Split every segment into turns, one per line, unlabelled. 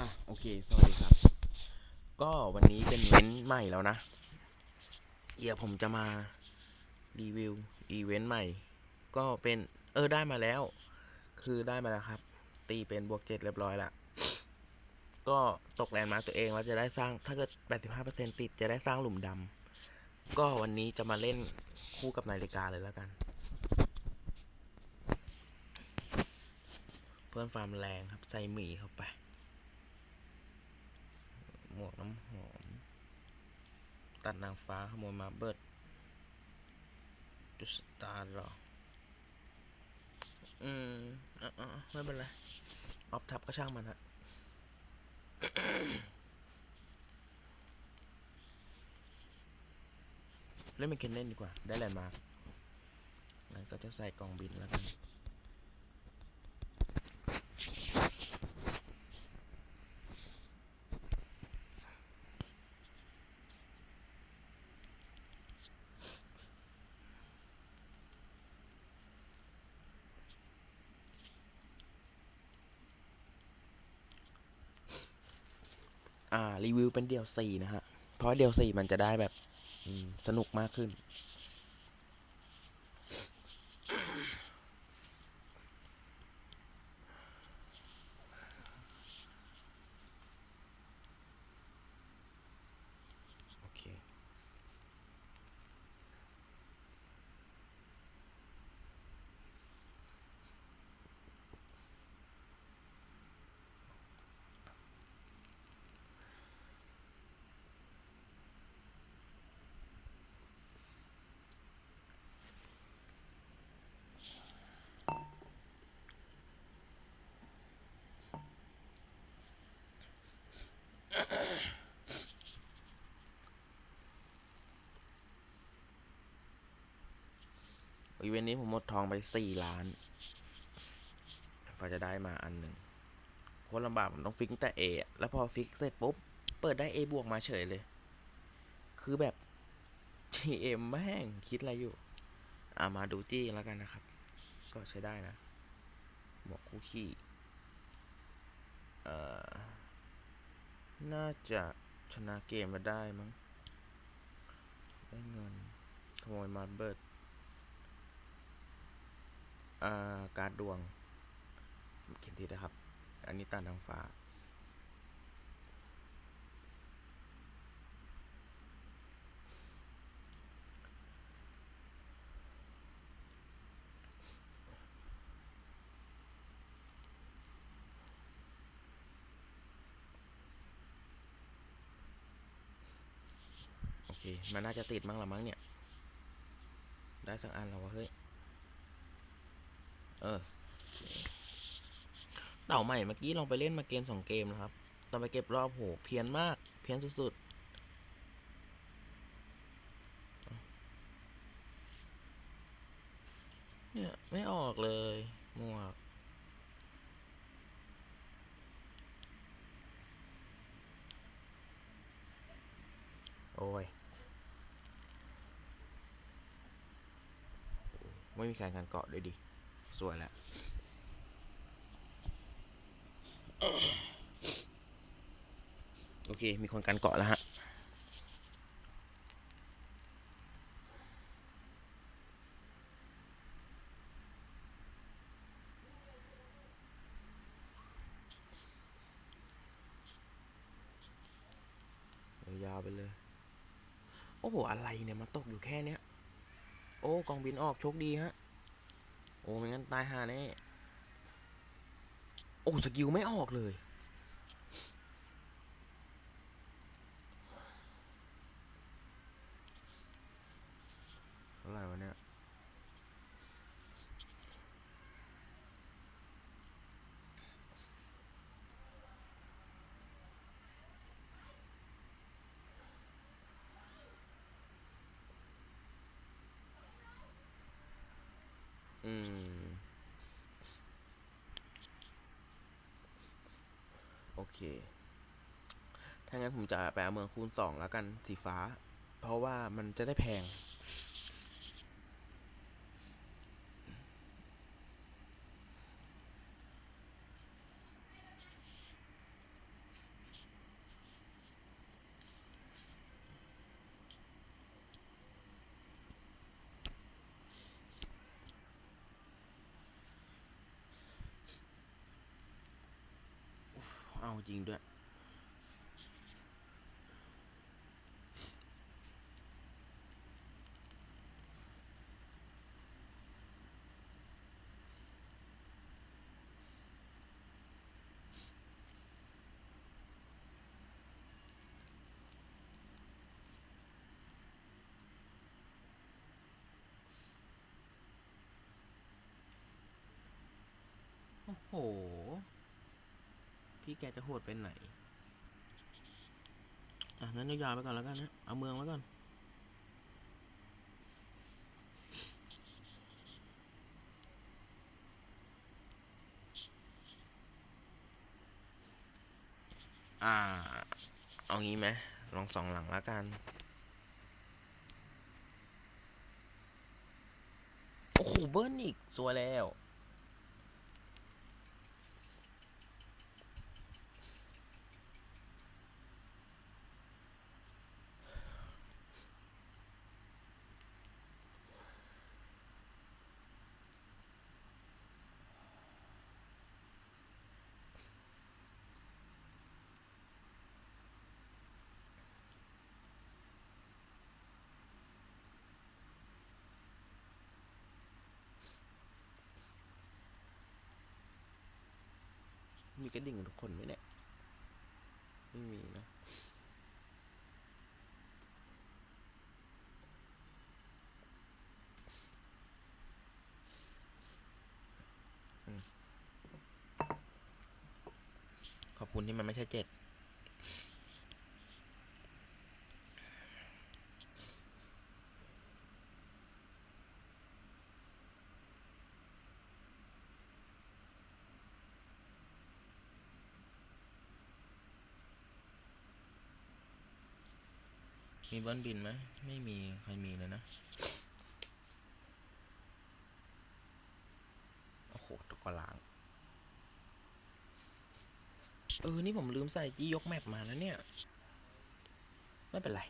อะโอเคสวัสดีครับ ก็วันนี้เป็นเว้นต์ใหม่แล้วนะ เดี๋ยวผมจะมารีวิวอีเวนต์ใหม่ ก็เป็นเออได้มาแล้ว คือได้มาแล้วครับ ตีเป็นบวกเจ็ดเรียบร้อยละก็ตกแลนมาตัวเองแล้วจะได้สร้างถ้าเกิด 85%ติดจะได้สร้างหลุมดำก็วันนี้จะมาเล่นคู่กับนาฬิกาเลยแล้วกัน เพื่อนฟาร์มแรงครับ ใส่หมีเข้าไป หมวกน้ำหอม ตัดนางฟ้าขโมยมาเบิดจุดสตาร์หรอ อืมอะอะอะไม่เป็นไร ออฟทับก็ช่างมันฮะเล่นเป็นเคนเล่นดีกว่า ได้แลนด์มาร์กงั้นก็จะใส่กล่องบินแล้วกัน เป็นเดี่ยวสี่นะฮะ เพราะเดี่ยวสี่มันจะได้แบบสนุกมากขึ้น วนต์นี้ผมหมดทองไปสี่ล้านฟ้าจะได้มาอันหนึ่งโคตรลำบากผมต้องฟิกแต่เอแล้วพอฟิกเสร็จปุ๊บ เปิดได้ A บวกมาเฉยเลย คือแบบ GM แม่งคิดอะไรอยู่ อ่ามาดูจี้แล้วกันนะครับ ก็ใช้ได้นะหมวกคู่ขี้เอ่อ น่าจะชนะเกมมาได้มั้ง ได้เงินขโมยมาเบิร์ด การดดวงเขียนทีนะครับ อันนี้ตาทางฟ้า โอเค มันน่าจะติดมั้งละมั้งเนี่ย ได้สักอันแล้ววะเฮ้ย เออ เต่าใหม่เมื่อกี้ลองไปเล่นมาเกมสองเกมแล้วครับ ตอนไปเก็บรอบโหเพี้ยนมาก เพี้ยนสุดๆ เนี่ย ไม่ออกเลยหมวกโอ้ย ไม่มีการการเกาะด้วยดิ สวยแล้วโอเค มีคนกันเกาะแล้วฮะ ยาวไปเลย โอ้โห อะไรเนี่ยมันตกอยู่แค่เนี้ย โอ้ กองบินออก โชคดีฮะ โอ้ไม่งั้นตายหาแน่โอ้สกิลไม่ออกเลย อะไรวะเนี่ย อืม โอเค ถ้างั้นผมจะแปลเมืองคูณสองแล้วกันสีฟ้า เพราะว่ามันจะได้แพง จริงด้วย โอ้โห พี่ แกจะโหดไปไหน อะงั้นยาวๆไปก่อนแล้วกันนะ เอาเมืองไว้ก่อนอ่า เอางี้ไหมลองสองหลังแล้วกัน โอ้โห เบิ้ลอีกสวยแล้ว ก็ดิ่งกันทุกคนไหมเนี่ย ไม่มีนะขอบคุณที่มันไม่ใช่เจ็ด เบิ้ลบินไหมไม่มีใครมีเลยนะ โอ้โหตกกระลาง เออ นี่ผมลืมใส่จียกแมปมาแล้วเนี่ย ไม่เป็นไร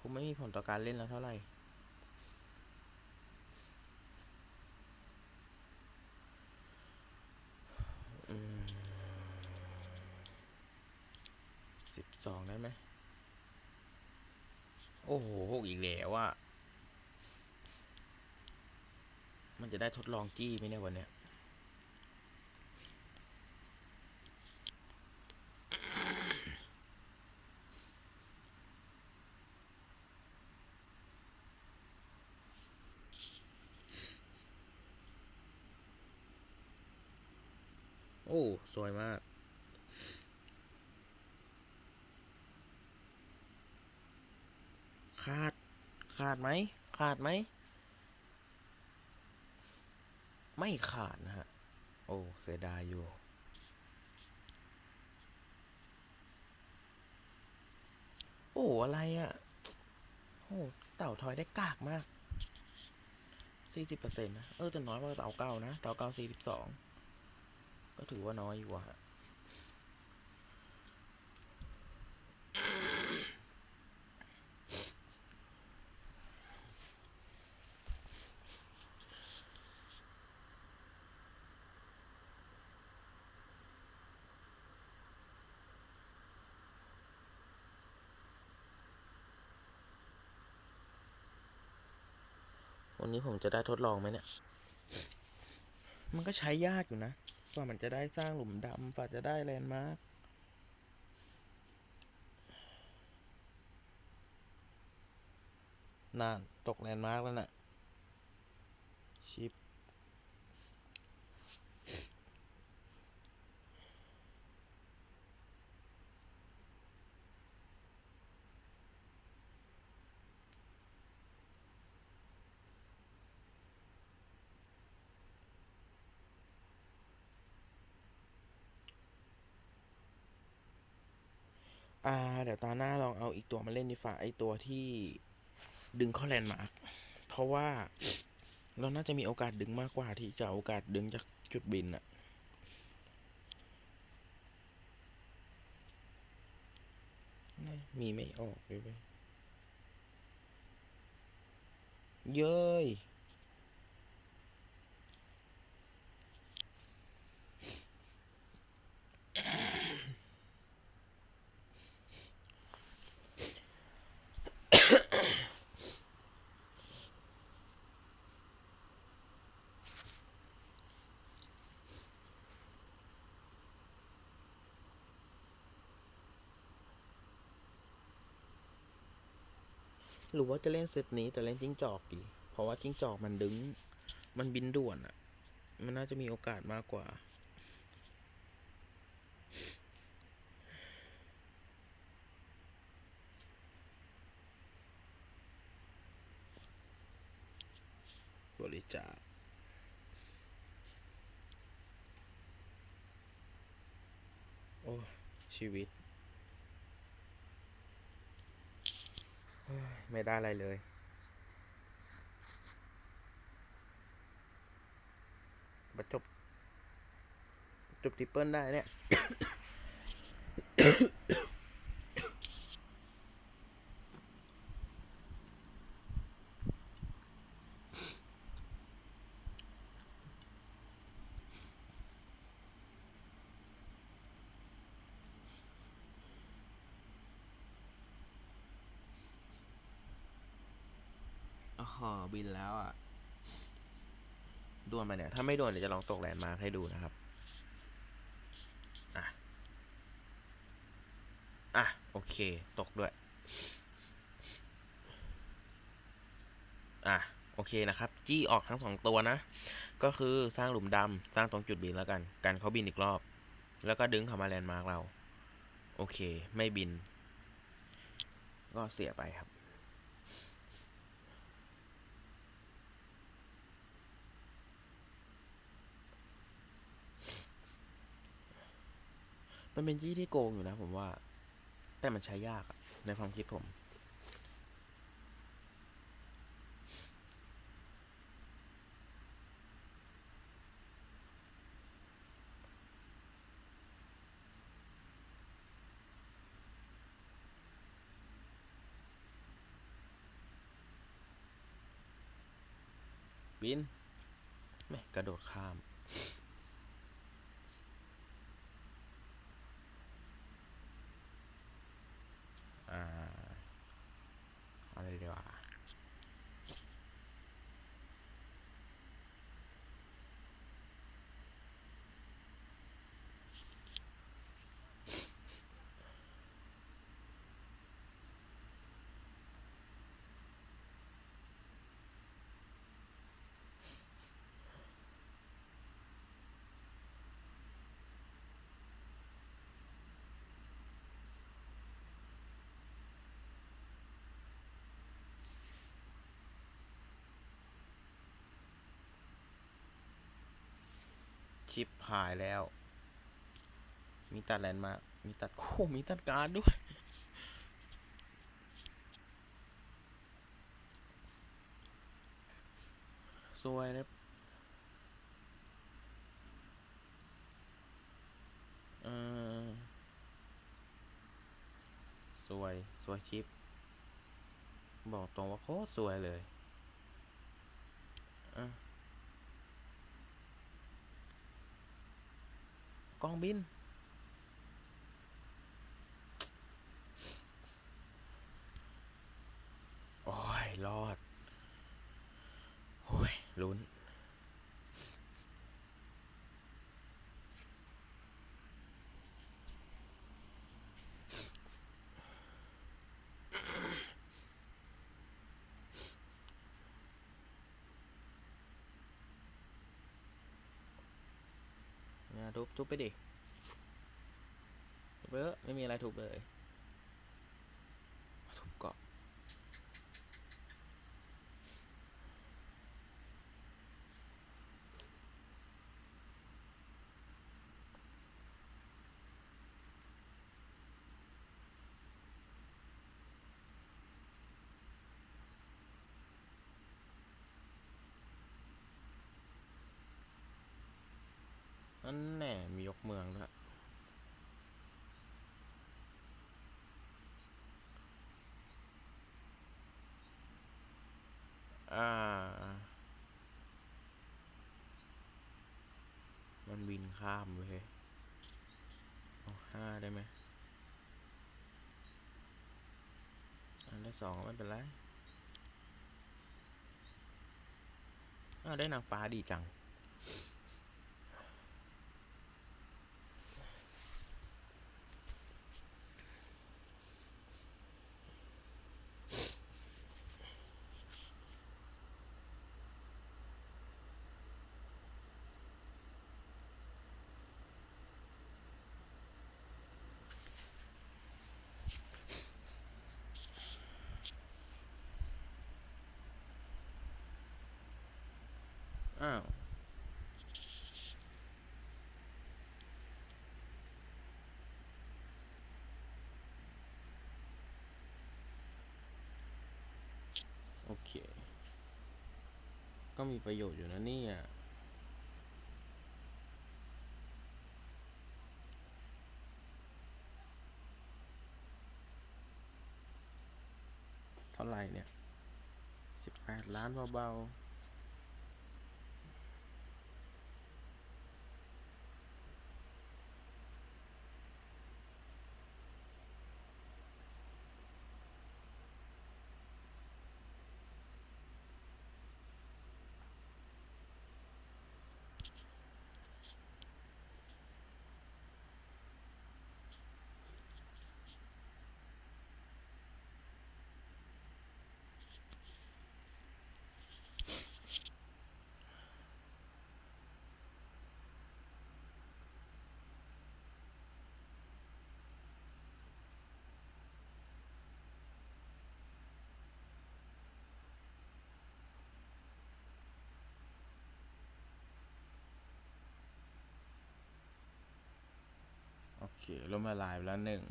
คงไม่มีผลต่อการเล่นแล้วเท่าไหร่สิบสองได้ไหม โอ้โหพวกอีกแล้วอะมันจะได้ทดลองจี้ไหมเนี่ยวันเนี้ย โอ้ สวยมาก ขาด ขาดไหม ขาดไหม ไม่ขาดนะฮะ โอ้ เสียดายอยู่ โอ้อะไรอะ่ะ โอ้ เต่าทอยได้กากมากสี่สิบเปอร์เซ็นต์นะ เออจะน้อยกว่าเต่าเก้านะ เต่าเก้าสี่สิบสอง ก็ถือว่าน้อยอยู่อะ วันนี้ผมจะได้ทดลองไหมเนี่ย มันก็ใช้ยากอยู่นะกว่ามันจะได้สร้างหลุมดำกว่าจะได้แลนด์มาร์คนาน ตกแลนด์มาร์กแล้วน่ะ ชิป ดี๋ยวตาหน้าลองเอาอีกตัวมาเล่นดีฝ่าไอตัวที่ดึงเข้าแลนด์มาร์คเพราะว่าเราน่าจะมีโอกาสดึงมากกว่าที่จะโอกาสดึงจากจุดบินอะน่ามีไม่ออกเลยเว้ยเย้ย หรือว่าจะเล่นเซตนี้แต่เล่นจิ้งจอกดีเพราะว่าจิ้งจอกมันดึง มันบินด่วนอะ่ะมันน่าจะมีโอกาสมากกว่า บริจาคโอ้ชีวิต ไม่ได้อะไรเลยมาจบจบทริปเปิลได้เนี่ย อ๋อบินแล้วอะด่วนไปเนี่ย ถ้าไม่ด่วนเดี๋ยวจะลองตกแลนด์มาร์คให้ดูนะครับ อะ อะ โอเค ตกด้วย อะ โอเคนะครับ จี้ออกทั้งสองตัวนะ ก็คือสร้างหลุมดำสร้างตรงจุดบินแล้วกัน กันเขาบินอีกรอบ แล้วก็ดึงเขามาแลนด์มาร์กเรา โอเค ไม่บิน ก็เสียไปครับ มันเป็นยี่ที่โกงอยู่นะผมว่า แต่มันใช้ยากในความคิดผมบินไม่กระโดดข้าม ชิปหายแล้ว มีตัดแลนด์มามีตัดโค้มีตัดการดด้วย สวยเลยเออสวย สวยชิป บอกตรงว่าโคตรสวยเลยอะ กองบิน โอ้ย รอด โอ้ยลุ้น เนี่ยทุบทุบ ไปดิเบไปเถอะไม่มีอะไรทุบเลยทุบเกาะนั่นแน่ มียกเมืองด้วย อ่า มันบิน ข้ามเลยเอาห้าได้ไหมอันได้สองไม่เป็นไรอ้าวได้นางฟ้าดีจัง อ ก็มีประโยชน์อยู่นะเนี่ย เท่าไหร่เนี่ยสิบแปดล้านเบาๆ ล่มละลายไปแล้วหนึ่ง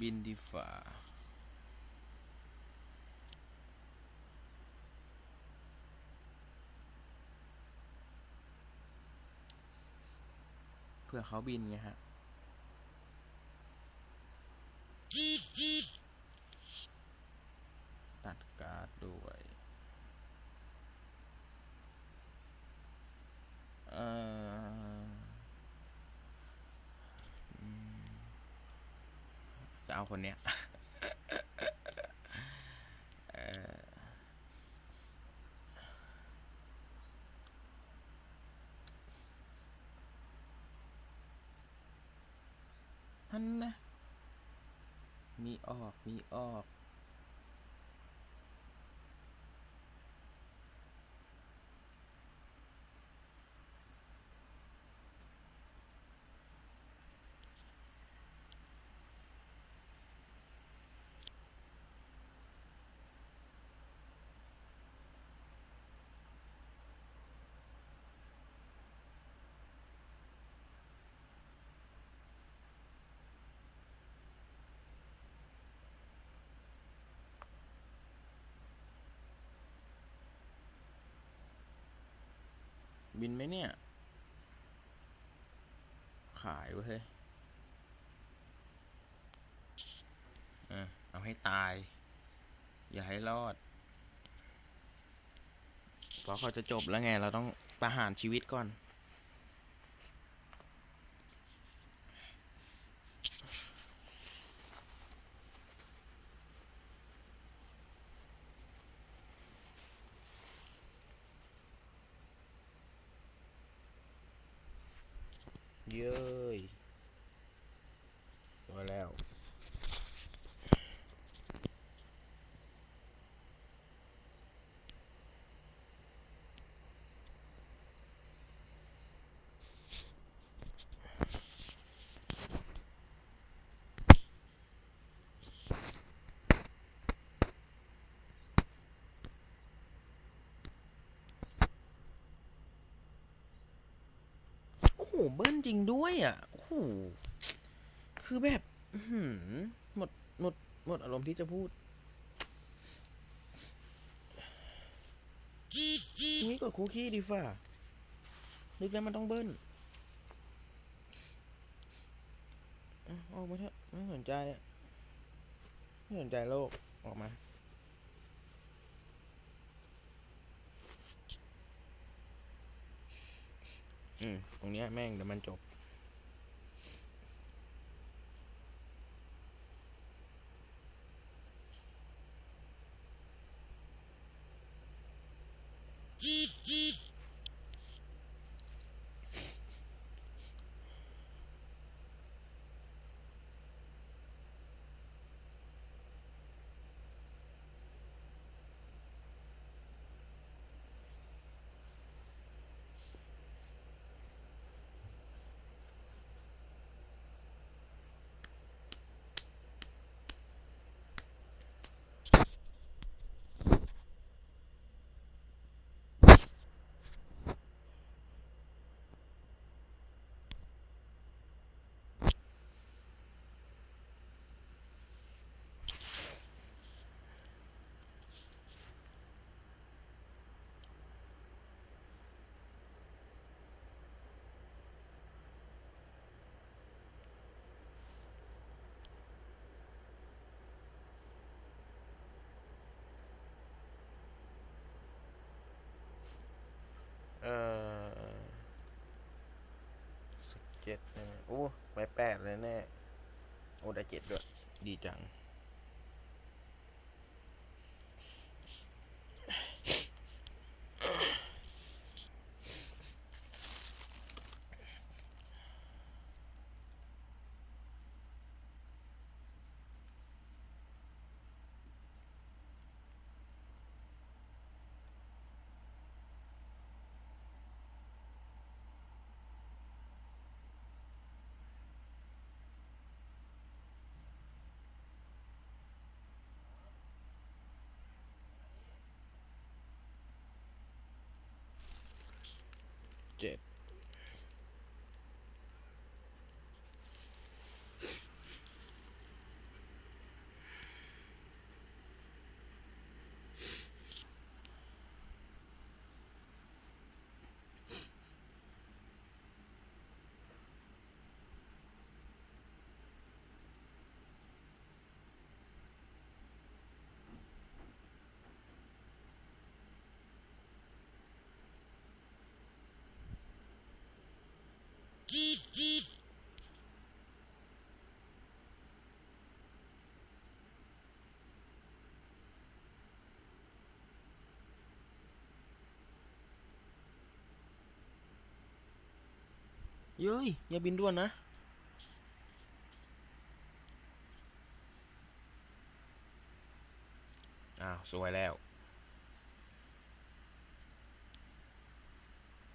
บินดีฝ่าเพื่อเขาบินไงฮะ ตัดการ์ดด้วย เอ่ออืมจะเอา คนเนี้ยฮันนะ มีออก มีออก บินไหมเนี่ย ขายเว้ยเฮ้ยอะเอาให้ตาย อย่าให้รอด เพราะเขาจะจบแล้วไง เราต้องประหารชีวิตก่อน เย้ยตัวแล้ว โอ้โห เบิ้ลจริงด้วยอะโอ้โหคือแบบหืหมดหมดหมดอารมณ์ที่จะพูดนี่กดคุกกี้ดีฟ่านึกแล้วมันต้องเบิ้ลออกมาเถอะไม่สนใจอะไม่สนใจโลก ออกมา อืมตรงเนี้ยแม่งเดี๋ยวมันจบ อ จ็ดโอ้ไปแปดเลยแน่ โอ้ได้เจ็ดด้วย ดีจัง เจ็ด เย้ย อย่าบินด่วนนะ อ้าว สวยแล้ว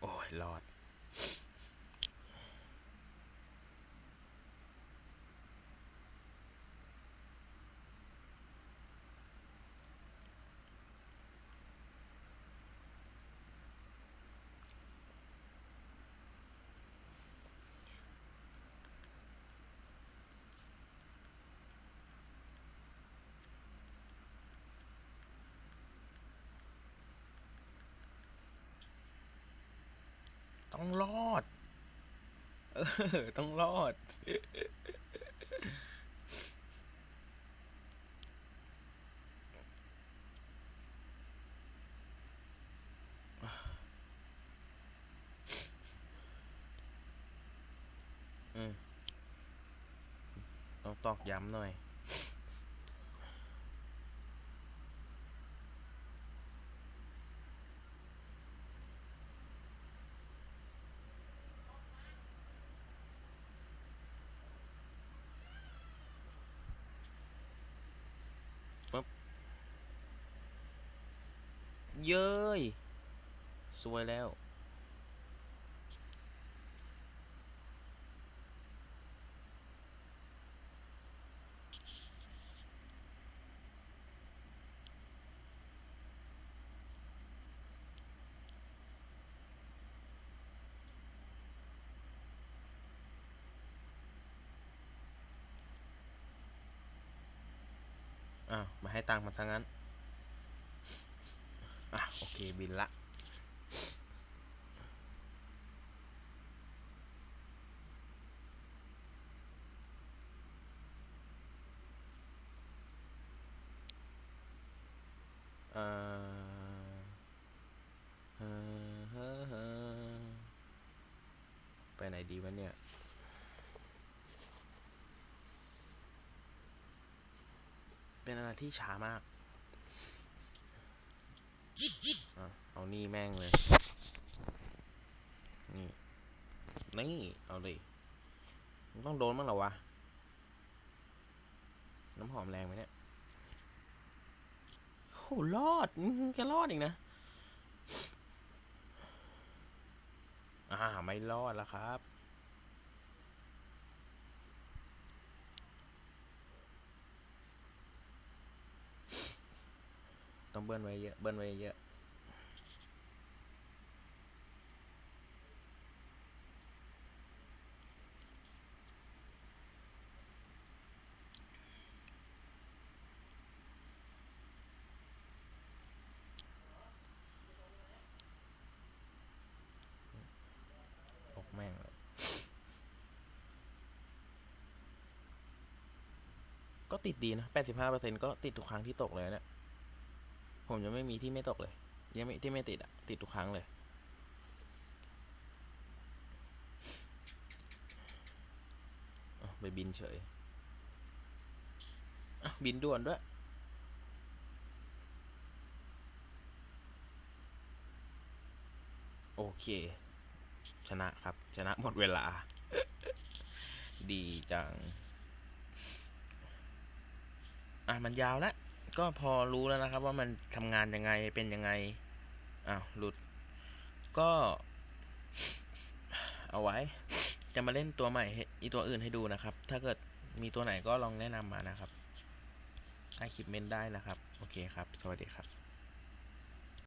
โอ้ยรอด ต้องรอด เออ ต้องรอด อืมต้องตอกย้ำหน่อย เย้ยสวยแล้ว อ้าว มาให้ตังค์มันซะงั้น อะโอเคบินละไปไหนดีวะเนี่ย เป็นอะไรที่ช้ามาก อะ เอานี่แม่งเลย นี่ นี่ เอาดิมันต้องโดนมั้งเหรอวะ น้ำหอมแรงไหมเนี่ยโหรอดอื้อหือแกรอดอีกนะ อ่า ไม่รอดแล้วครับต้องเบิ้ลไว้เยอะ เบิ้ลไว้เยอะ ตกแม่งเลย ก็ติดดีนะ 85%ก็ติดทุกครั้งที่ตกเลยเนี่ย ผมยังไม่มีที่ไม่ตกเลย ยังไม่ที่ไม่ติดอะติดทุกครั้งเลย ไปบินเฉย บินด่วนด้วยโอเค ชนะครับ ชนะหมดเวลา ดีจัง อะมันยาวแล้วก็พอรู้แล้วนะครับว่ามันทำงานยังไงเป็นยังไงอ้าวหลุด ก็ เอาไว้ จะมาเล่นตัวใหม่อีตัวอื่นให้ดูนะครับ ถ้าเกิดมีตัวไหนก็ลองแนะนำมานะครับให้คลิปเมนได้นะครับ โอเคครับ สวัสดีครับ